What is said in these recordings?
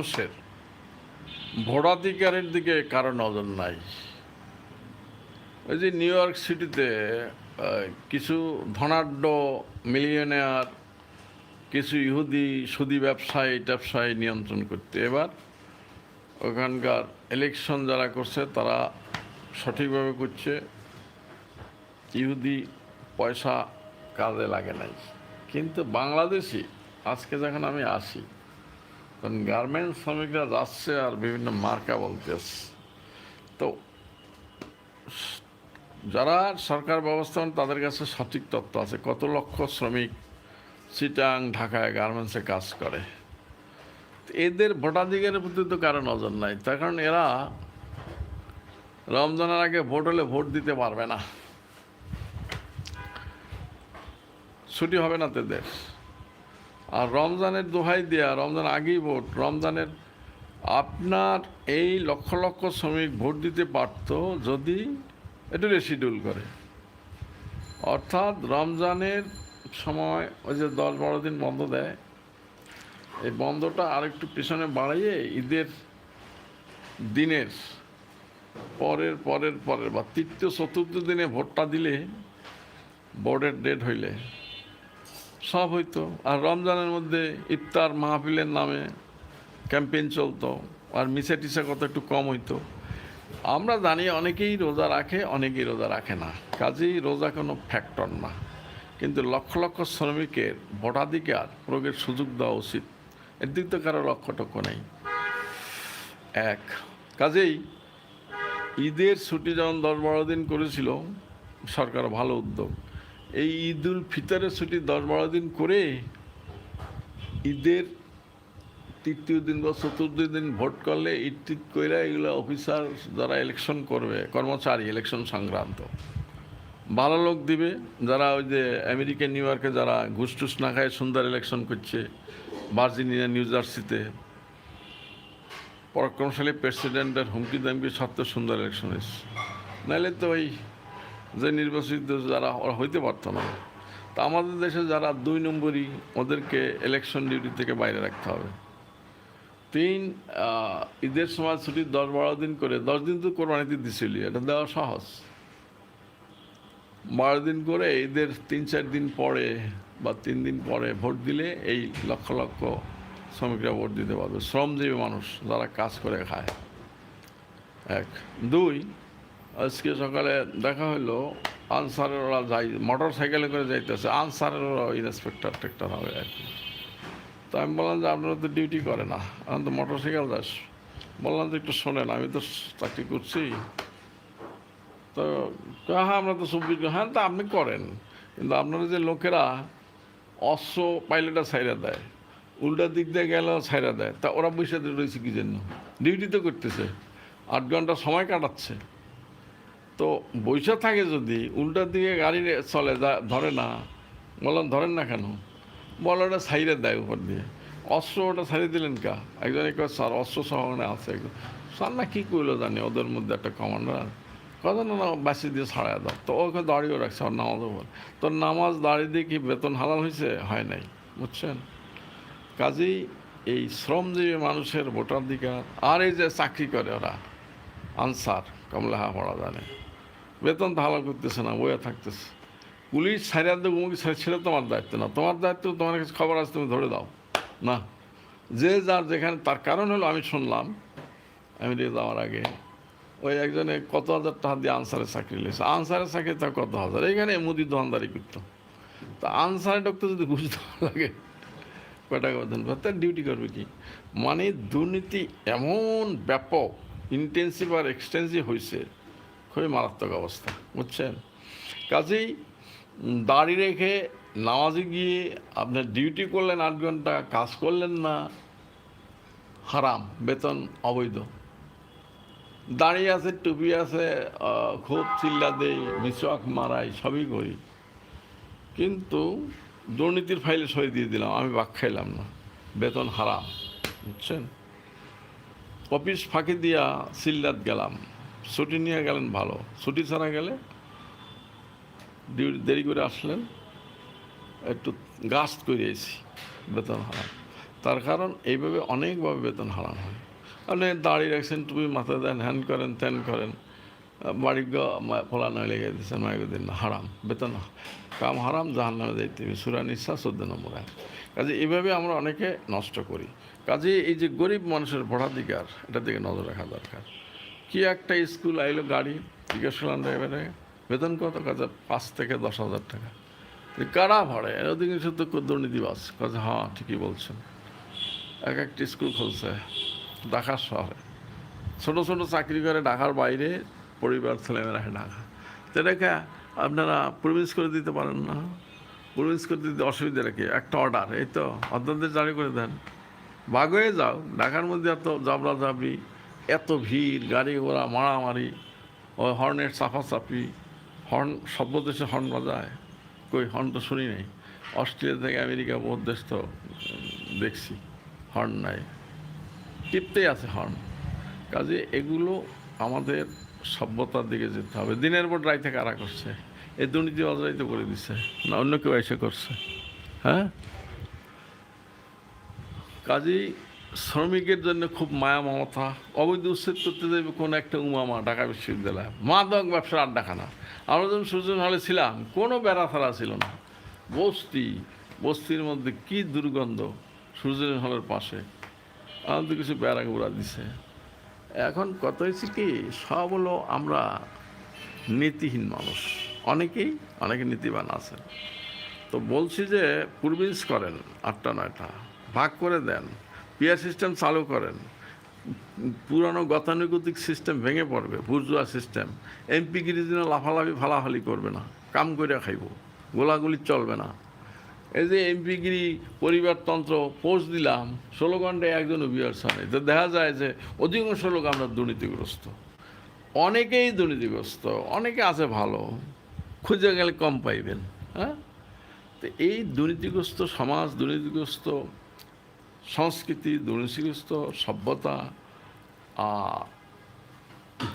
মানুষের ভোটাধিকারের দিকে কারও নজর নাই। ওই যে নিউ ইয়র্ক সিটিতে কিছু ধনাঢ্য মিলিয়নেয়ার, কিছু ইহুদি সুদি ব্যবসায়ী ট্যাবসায়ী নিয়ন্ত্রণ করতে। এবার ওখানকার ইলেকশন যারা করছে, তারা সঠিকভাবে করছে, ইহুদি পয়সা কাজে লাগে নাই। কিন্তু বাংলাদেশি, আজকে যখন আমি আসি তখন গার্মেন্টস শ্রমিকরা যাচ্ছে আর বিভিন্ন মার্কা বলতেছে। তো যারা সরকার ব্যবস্থাপন তাদের কাছে সঠিক তথ্য আছে। কত লক্ষ শ্রমিক চিটাং ঢাকায় গার্মেন্টসে কাজ করে। এদের ভোটাধিকারের প্রতি তো কারও নজর নাই। তার কারণ এরা রমজানের আগে ভোট হলে ভোট দিতে পারবে না। ছুটি হবে না তাদের। আর রমজানের দোহাই দেয়া, রমজান আগেই ভোট, রমজানের আপনার এই লক্ষ লক্ষ শ্রমিক ভোট দিতে পারতো যদি একটু রেসিডিউল করে। অর্থাৎ রমজানের সময় ওই যে দশ বারো দিন বন্ধ দেয়, এই বন্ধটা আর একটু পিছনে বাড়িয়ে ঈদের দিনের পরের পরের পরের বা তৃতীয়, চতুর্থ দিনে ভোটটা দিলে বোর্ডের ডেট হইলে সব হইতো। আর রমজানের মধ্যে ইফতার মাহফিলের নামে ক্যাম্পেইন চলতো আর মিশে টিসা কত একটু কম হইতো। আমরা জানি অনেকেই রোজা রাখে, অনেকেই রোজা রাখে না। কাজেই রোজা কোনো ফ্যাক্টর না। কিন্তু লক্ষ লক্ষ শ্রমিকের ভোটাধিকার প্রয়োগের সুযোগ দেওয়া উচিত। এর দিক তো কারও লক্ষ্য টক্ষ নেই। এক, কাজেই ঈদের ছুটি যখন দশ বারো দিন করেছিল, সরকার ভালো উদ্যোগ। এই ঈদ উল ফিতরের ছুটি দশ বারো দিন করে ঈদের তৃতীয় দিন বা চতুর্থ দিন ভোট করলে ঈদ করে এগুলো অফিসার যারা ইলেকশন করবে, কর্মচারী ইলেকশন সংক্রান্ত। ভালো লোক দিবে, যারা ওই যে আমেরিকা, নিউ ইয়র্কে যারা ঘুষ টুস না খায়, সুন্দর ইলেকশন করছে, ভার্জিনিয়া, নিউ জার্সিতে। পরাক্রমশালী প্রেসিডেন্টের হুমকি দামকি সত্ত্বেও সুন্দর ইলেকশন হয়েছে। নাহলে তো ওই যে নির্বাচিত যারা হইতে পারতো না। তা আমাদের দেশে যারা দুই নম্বরই ওদেরকে ইলেকশন ডিউটি থেকে বাইরে রাখতে হবে। তিন ঈদের সময় ছুটি দশ বারো দিন করে, দশ দিন তো কোরবানিতে দিছিলি, এটা দেওয়া সহজ। বারো দিন করে ঈদের তিন চার দিন পরে বা তিন দিন পরে ভোট দিলে এই লক্ষ লক্ষ শ্রমিকরা ভোট দিতে পারবে। শ্রমজীবী মানুষ যারা কাজ করে খায়। এক। দুই আজকে সকালে দেখা হলো আনসারের ওরা যাই মোটর সাইকেলে করে যাইতেছে আনসারের ওরা ইন্সপেক্টর টেক্টর হবে আর কি। তো আমি বললাম যে, আপনারা তো ডিউটি করে না, এখন তো মোটর সাইকেল যাস। বললাম যে, একটু শোনেন, আমি তো চাকরি করছি। তো হ্যাঁ আমরা তো চব্বিশ হ্যাঁ তা আপনি করেন। কিন্তু আপনারা যে লোকেরা অশ্ব পাইলটটা ছাইরা দেয়, উল্টা দিক দিয়ে গেলেও ছাইরা দেয়, তা ওরা বসে রয়েছে কি জন্য? ডিউটি তো করতেছে, আট ঘণ্টা সময় কাটাচ্ছে। তো বৈশা থাকে যদি উল্টার দিকে গাড়ি চলে, যা, ধরে না। বললাম, ধরেন না কেন? বলো ওটা সাইডে দেয় উপর দিয়ে। অস্ত্র ওটা ছাড়িয়ে দিলেন কা? একজনে কয়, স্যার, অস্ত্র সহনে আছে। স্যার, না, কী করল জানি, ওদের মধ্যে একটা কমান্ডার কথা না বাসি দিয়ে ছাড়াই দাও। তো ওকে দাঁড়িয়েও রাখছে আর নামাজও বলে তো নামাজ দাঁড়িয়ে দিয়ে কি বেতন হালাল হয়েছে হয় নাই, বুঝছেন? কাজেই এই শ্রমজীবী মানুষের ভোটাধিকার, আর এই যে চাকরি করে ওরা, আনসার কমলাহা পড়া জানে। বেতন তো হালাল করতেছে না, বইয়া থাকতেছে। পুলিশ ছাড়িয়ে দেবো মুখে ছেড়ে তোমার দায়িত্ব না। তোমার দায়িত্ব, তোমার কাছে খবর আছে, তুমি ধরে দাও। না, যে যার যেখানে, তার কারণ হলো, আমি শুনলাম, আমি দিয়ে যাওয়ার আগে, ওই একজনে কত হাজার টাকা দিয়ে আনসারের চাকরি লেছে আনসারের চাকরি তার কত হাজার? এইখানে মুদি দোকানদারি করতো। তা আনসারের ডক্টর যদি ঘুষ দেওয়া লাগে, কয় টাকা বেতন? তার ডিউটি করবে কি? মানে দুর্নীতি এমন ব্যাপক ইন্টেন্সিভ আর এক্সটেন্সিভ হয়েছে খুবই মারাত্মক অবস্থা, বুঝছেন? কাজেই দাড়ি রেখে নামাজে গিয়ে আপনার ডিউটি করলেন আট ঘণ্টা, কাজ করলেন না, হারাম, বেতন অবৈধ। দাঁড়িয়ে আছে, টুপি আছে খুব চিল্লা দেই, মিসওয়াক মারাই, সবই করি। কিন্তু দুর্নীতির ফাইলে সই দিয়ে দিলাম, আমি বাক খাইলাম না, বেতন হারাম, বুঝছেন? অফিস ফাঁকি দিয়া সিল্লাত গেলাম। ছুটি নিয়ে গেলেন ভালো। ছুটি ছাড়া গেলে দেরি করে আসলেন। একটু গাছ করে এসি বেতন হারাম তার কারণ এইভাবে অনেকভাবে বেতন হারাম হয়। আপনি দাঁড়িয়ে রাখছেন, টুপি মাথায় দেন, হ্যান করেন, ত্যান করেন বাড়ি ফলানো লেগে দিচ্ছেন মাইগুদিন হারাম, বেতন কাম হারাম জাহান নামে যাইতে হবে সুরা নিঃশ্বাস চোদ্দ নম্বর। কাজে এইভাবে আমরা অনেকে নষ্ট করি। কাজে এই যে গরিব মানুষের ভোটাধিকার, এটার দিকে নজর রাখা দরকার। কি একটা স্কুল আইলো, গাড়ি জিজ্ঞেস করলাম ড্রাইভারে বেতন কত? কাজে পাঁচ থেকে দশ হাজার টাকা। কারা ভাড়ে? এর অধিকাংশ তো দুর্নীতিবাস কাজে হ্যাঁ ঠিকই বলছেন এক একটা স্কুল খুলছে ঢাকা শহরে। ছোট ছোট চাকরি করে ঢাকার বাইরে পরিবার ছেলেমেয়েরা ঢাকা। তো এটাকে আপনারা প্রভিন্স করে দিতে পারেন না? প্রভিন্স করে দিতে অসুবিধা রেখে একটা অর্ডার এই তো অর্ডারদের জারি করে দেন। বাগ হয়ে যাও, ঢাকার মধ্যে এত জাবরা জাবরি এত ভিড়, গাড়ি ঘোড়া, মারামারি, ও হর্নের চাপাচাপি, হর্ন, সভ্য দেশে হর্ন বাজায়। কই, হর্ন তো শুনি নাই। অস্ট্রেলিয়া থেকে আমেরিকা বহুত দেশ তো দেখছি, হর্ন নাই। টিপতেই আছে হর্ন। কাজে এগুলো আমাদের সভ্যতার দিকে যেতে হবে। দিনের পর রাইতে কারা করছে। এই দুর্নীতি অজরাইতে করে দিচ্ছে না অন্য কেউ এসে করছে। হ্যাঁ? কাজেই শ্রমিকের জন্য খুব মায়া মমতা, অবৈধ উচ্ছেদ করতে যাবে কোনো একটা উমামা ঢাকা বিশ্ববিদ্যালয়। মাদক ব্যবসার আড্ডাখানা। আমরা যখন সূর্যন হলে ছিলাম, কোনো বেড়া ফেলা ছিল না। বস্তি, বস্তির মধ্যে কি দুর্গন্ধ সূর্যন হলের পাশে। আমাদের কিছু বেড়া গুড়া দিছে। এখন কত হয়েছে কি, সব হলো আমরা নীতিহীন মানুষ। অনেকেই, অনেকে নীতিবান আছেন। তো বলছি যে প্রভিন্স করেন আটটা নয়টা, ভাগ করে দেন। পিয়ার সিস্টেম চালু করেন। পুরানো গতানুগতিক সিস্টেম ভেঙে পড়বে, বুর্জুয়া সিস্টেম। এমপিগিরি যেন লাফালাফি, ফালাফালি করবে না, কাম করে খাইব, গোলাগুলি চলবে না। এই যে এমপিগিরি পরিবারতন্ত্র পোস্ট দিলাম ষোলো ঘন্টায় একজন হয় তো দেখা যায় যে অধিকাংশ লোক আমরা দুর্নীতিগ্রস্ত। অনেকেই দুর্নীতিগ্রস্ত, অনেকে আছে ভালো, খুঁজে গেলে কম পাইবেন হ্যাঁ? তো এই দুর্নীতিগ্রস্ত সমাজ, দুর্নীতিগ্রস্ত সংস্কৃতি দুর্নীতিগ্রস্ত সভ্যতা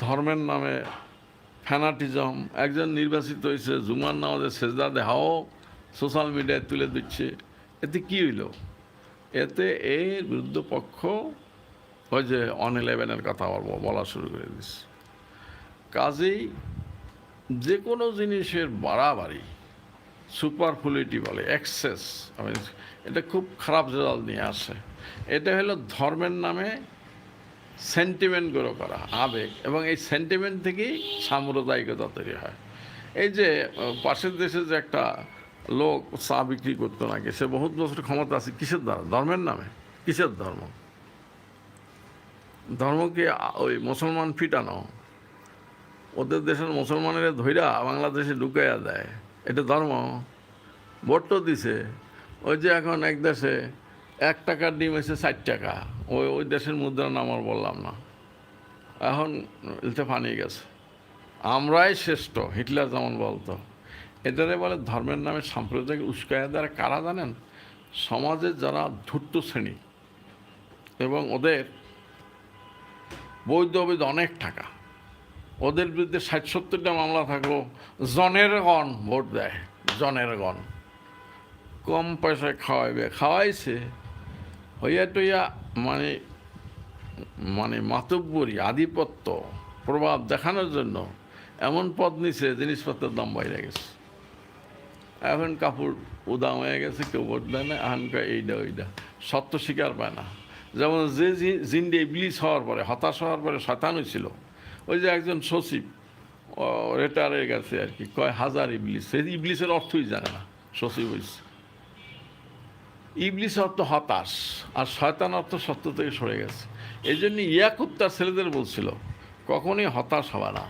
ধর্মের নামে ফ্যানাটিজম, একজন নির্বাচিত হয়েছে, জুমার নামাজের সেজদা দেহাও সোশ্যাল মিডিয়ায় তুলে দিচ্ছে এতে কি হইল? এতে এর বিরুদ্ধ পক্ষ ওই যে অন ইলেভেনের কথা আবার বলা শুরু করে দিচ্ছে কাজেই যে কোনো জিনিসের বাড়াবাড়ি সুপারফুলিটি বলে, এক্সেস। আমি এটা খুব খারাপ রেজাল্ট নিয়ে আসে। এটা হলো ধর্মের নামে সেন্টিমেন্ট গ্রো করা, আবেগ, এবং এই সেন্টিমেন্ট থেকেই সাম্প্রদায়িকতা তৈরি হয়। এই যে পাশের দেশে যে একটা লোক চা বিক্রি করতো নাকি, সে বহুত বছর ক্ষমতা আছে, কিসের দ্বারা ধর্মের নামে? কিসের ধর্ম? ধর্মকে ওই মুসলমান ফিটানো। ওদের দেশের মুসলমানের ধৈরা বাংলাদেশে ঢুকাইয়া দেয়। এটা ধর্ম। ভোট তো দিছে। ওই যে এখন এক দেশে এক টাকার ডিম এসে ষাট টাকা। ওই ওই দেশের মুদ্রার নাম আর বললাম না। এখন এটা ফানিয়ে গেছে। আমরাই শ্রেষ্ঠ, হিটলার যেমন বলতো। এটারে বলে ধর্মের নামে সাম্প্রদায়িক উস্কায়া দ্বারা কারা জানেন? সমাজের যারা ধূর্ত শ্রেণি এবং ওদের বৈধ অবৈধ অনেক টাকা। ওদের বিরুদ্ধে ষাট সত্তরটা মামলা থাকল জনের গণ ভোট দেয়, জনের গণ। কম পয়সায় খাওয়াইবে, খাওয়াইছে। হইয়া টইয়া মানে মানে মাতব্বরি, আধিপত্য, প্রভাব দেখানোর জন্য এমন পদ নিছে জিনিসপত্রের দাম বাইরে গেছে। এখন কাপড় উদাম হয়ে গেছে, কেউ ভোট দেয় না এখনকার এইটা ওইটা সত্য স্বীকার পায় না। যেমন যে জিন্ডে ইবলিস হওয়ার পরে, হতাশ হওয়ার পরে শতান হয়েছিল ওই যে একজন সচিব রেটার হয়ে গেছে আর কি, কয় হাজার ইবলিস। সেই ইবলিসের অর্থই জানে না, সচিব হয়েছে ইবলিস অর্থ হতাশ, আর শয়তান অর্থ সত্য থেকে সরে গেছে। এই জন্য ইয়াকুব তার ছেলেদের বলছিল, কখনই হতাশ হবে না।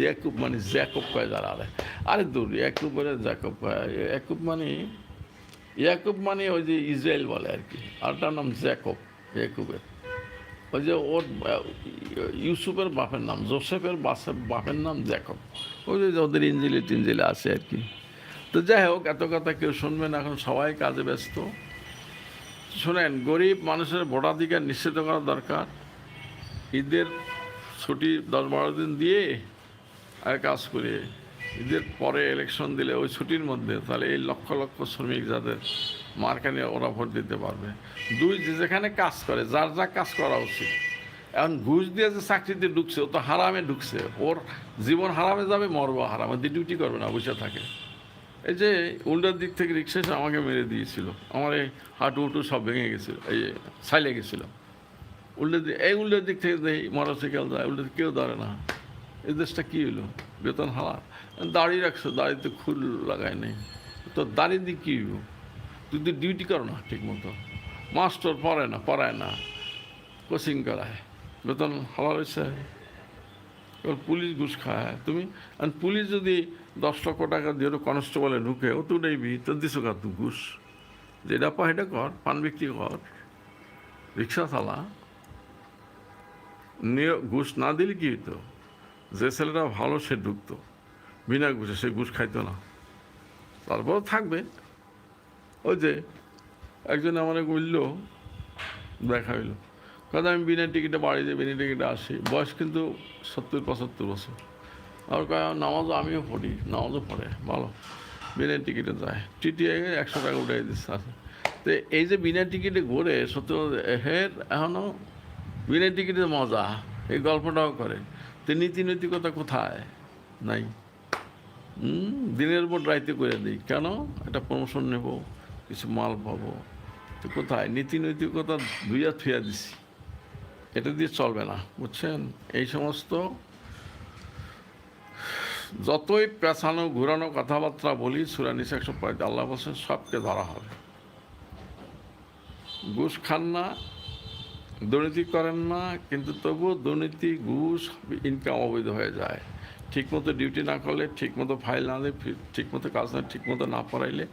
ইয়াকুব মানে জ্যাকুব কয় যারা আরে আরে দূর, ইয়াকুব বলে জ্যাকুব কয়, ইয়াকুব মানে ইয়াকুব মানে ওই যে ইসরায়েল বলে আর কি আরটার নাম জ্যাকব, ইয়াকুবের। ওই যে ওর ইউসুফের বাপের নাম, জোসেফের বাসের বাপের নাম জ্যাকব। ওই যে ওদের ইঞ্জিলে টিঞ্জিলে আছে আর কি। তো যাই হোক, এত কথা কেউ শুনবেন এখন সবাই কাজে ব্যস্ত। শোনেন, গরিব মানুষের ভোটাধিকার নিশ্চিত করা দরকার। ঈদের ছুটি দশ বারো দিন দিয়ে আর কাজ করে ঈদের পরে ইলেকশন দিলে ওই ছুটির মধ্যে তাহলে এই লক্ষ লক্ষ শ্রমিক যাদের মার্কা নিয়ে ওরা ভোট দিতে পারবে। দুই, যে যেখানে কাজ করে, যার যা কাজ করা উচিত। এখন ঘুষ দিয়ে যে চাকরিতে ঢুকছে, ও তো হারামে ঢুকছে। ওর জীবন হারামে যাবে, মরবো হারামে। দিয়ে ডিউটি করবে না, বসে থাকে। এই যে উল্টার দিক থেকে রিক্সা আমাকে মেরে দিয়েছিল। আমার এই হাঁটু উটু সব ভেঙে গেছিল, এই সাইলে গেছিল। উল্টো দিক এই উল্টোর দিক থেকে দেখি মোটরসাইকেল যায় উল্টো কেউ ধরে না। এই দেশটা কী হলো বেতন হারা দাড়ি রাখছো, দাড়িতে খুল লাগায় নেই। তো দাড়ি দিয়ে কী হইব? তুই ডিউটি করো না ঠিক মতো মাস্টার পড়ে না, পড়ায় না। কোচিং করায়। বেতন রয়েছে এবার পুলিশ ঘুষ খায়। তুমি, আর পুলিশ যদি দশ লক্ষ টাকা দিয়ে কনস্টেবলে ঢুকে, ও তো নেইবি তো দিছো কার তুই ঘুষ? যেটা পা সেটা কর, পান বিক্রি কর। রিক্সা চালা। ঘুষ না দিলে কি হইতো? যে ছেলেটা ভালো, সে ঢুকতো বিনা ঘুষে সে ঘুষ খাইতো না। তারপর থাকবে। ওই যে একজন আমার বলল, দেখা হইল। কথা আমি বিনা টিকিটে বাড়ি দিয়ে বিনা টিকিটে আসি। বয়স কিন্তু সত্তর, পঁচাত্তর বছর। আর নামাজও আমিও পড়ি, নামাজও পড়ে, ভালো। বিনা টিকিটে যায়। টিটিয়ে একশো টাকা উঠাই দিচ্ছে আছে তো এই যে বিনা টিকিটে ঘুরে, সত্য হের এখনও বিনা টিকিটের মজা। এই গল্পটাও করে। তো নীতি নৈতিকতা কোথায়? নাই। হুম, দিনের পর রাইতে করে দিই। কেন? একটা প্রমোশন নেব কিছু মাল পাবো। তো কোথায়? নীতি নৈতিকতা ধুইয়া থুইয়া দিছি। এটা দিয়ে চলবে না বুঝছেন? এই সমস্ত যতই পেছানো ঘুরানো কথাবার্তা বলি সুরানিস একশো আল্লাহ বলছেন সবকে ধরা হবে। ঘুষ খান না দুর্নীতি করেন না, কিন্তু তবুও দুর্নীতি, ঘুষ ইনকাম অবৈধ হয়ে যায়। ঠিকমতো ডিউটি না করলে, ঠিকমতো ফাইল না দিলে, ঠিকমতো কাজ না, ঠিকমতো না পড়াইলে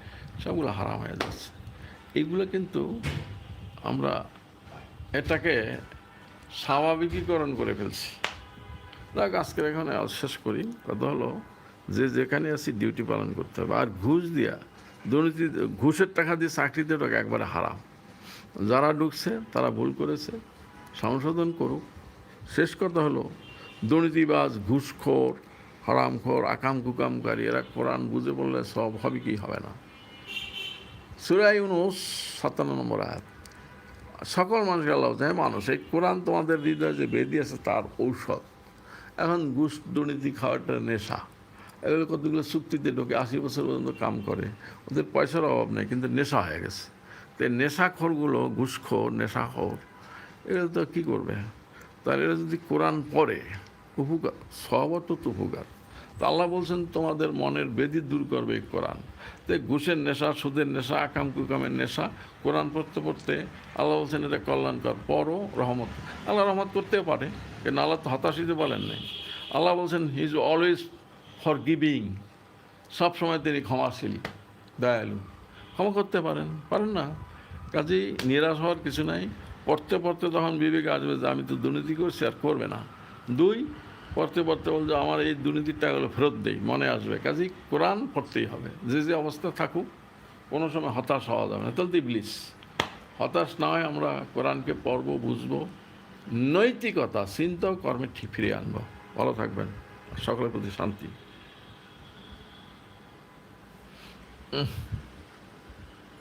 সবগুলো হারাম হয়ে যাচ্ছে। এইগুলো কিন্তু আমরা এটাকে স্বাভাবিকীকরণ করে ফেলছি। দেখ আজকের এখানে শেষ করি। কথা হলো, যে যেখানে আছি ডিউটি পালন করতে হবে। আর ঘুষ দিয়া দুর্নীতি, ঘুষের টাকা দিয়ে চাকরিতে টাকা একবারে হারাম। যারা ঢুকছে, তারা ভুল করেছে। সংশোধন করুক। শেষ কথা হলো, দুর্নীতিবাজ, ঘুষখোর, হারামখোর আকাম কুকামকারী এরা কোরআন বুঝে বললে সব হবে কি হবে না। সুরাই উনুস সাতান্ন নম্বর আয়াত। সকল মানুষকে আল্লাহ হ্যাঁ মানুষ, এই কোরআন তোমাদের হৃদয়ে যে বেদি আছে, তার ঔষধ। এখন ঘুষ, দুর্নীতি খাওয়াটা নেশা। এগুলো কতগুলো চুক্তিতে ঢোকে আশি বছর পর্যন্ত কাম করে। ওদের পয়সার অভাব নেই, কিন্তু নেশা হয়ে গেছে। তো নেশাখোরগুলো ঘুষখোর, নেশাখোর এগুলো তো কী করবে? তাহলে এরা যদি কোরআন পড়ে উপকার সবত তো উপকার তা আল্লাহ বলছেন, তোমাদের মনের বেদি দূর করবে কোরআন। তো ঘুষের নেশা, সুদের নেশা, আকাম কুকামের নেশা, কোরআন পড়তে পড়তে আল্লাহ বলছেন, এটা কল্যাণকর পরও রহমত। আল্লাহ রহমত করতেও পারে, কিন্তু আল্লাহ তো হতাশিতে বলেন নাই। আল্লাহ বলছেন he is always for giving সবসময় তিনি ক্ষমাশীল, দয়ালু। ক্ষমা করতে পারেন পারেন না? কাজেই নিরাশ হওয়ার কিছু নাই। পড়তে পড়তে তখন বিবেক আসবে যে আমি তো দুর্নীতি করছি, আর করবে না। দুই, পড়তে পড়তে বলছে, আমার এই দুর্নীতির টাকাগুলো ফেরত দেই, মনে আসবে। কাজেই কোরআন পড়তেই হবে। যে যে অবস্থা থাকুক, কোনো সময় হতাশ হওয়া যাবে না। তাহলে ইবলিস। হতাশ না হয় আমরা কোরআনকে পড়ব, বুঝব। নৈতিকতা, চিন্তা কর্মে ঠিক ফিরিয়ে আনব। ভালো থাকবেন। সকলের প্রতি শান্তি।